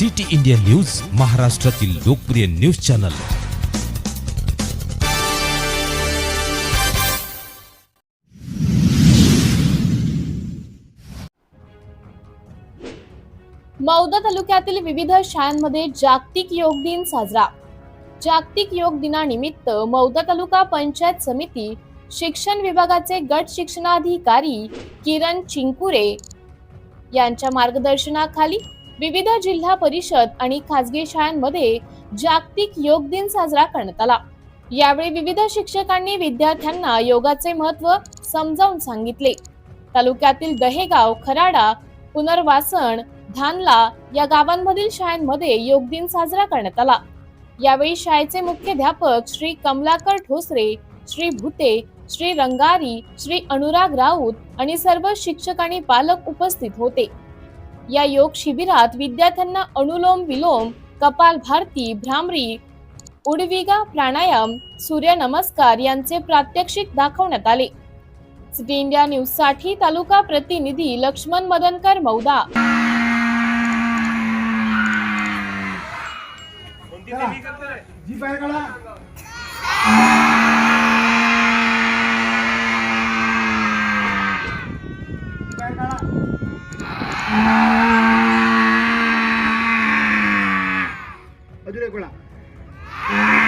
City India news महाराष्ट्रातील लोकप्रिय news channel. Mauda तालुक्यातील विविध शाळांमध्ये जागतिक योग दिन साजरा. जागतिक योग दिनानिमित्त मौदा तालुका पंचायत समिती शिक्षण विभागाचे गट शिक्षणाधिकारी किरण चिंकुरे यांच्या मार्गदर्शनाखाली विविध जिल्हा परिषद आणि खासगी शाळांमध्ये जागतिक योग दिन साजरा करण्यात आला. यावेळी विविध शिक्षकांनी विद्यार्थ्यांना योगाचे महत्त्व समजावून सांगितले. तालुक्यातील दहेगाव खराडा पुनर्वासन धानला या गावांमधील शाळांमध्ये योग दिन साजरा करण्यात आला. यावेळी शाळेचे मुख्याध्यापक श्री कमलाकर ठोसरे श्री भुते श्री रंगारी श्री अनुराग राऊत आणि सर्व शिक्षक आणि पालक उपस्थित होते. या योग शिबिरात विद्यार्थ्यांना अनुलोम विलोम कपाल भारती भ्रामरी उडविगा प्राणायाम सूर्य नमस्कार यांचे प्रात्यक्षिक दाखवण्यात आले. सिटी इंडिया न्यूजसाठी तालुका प्रतिनिधी लक्ष्मण मदनकर मौदा. जी बाहेर ¡Ayúdame con.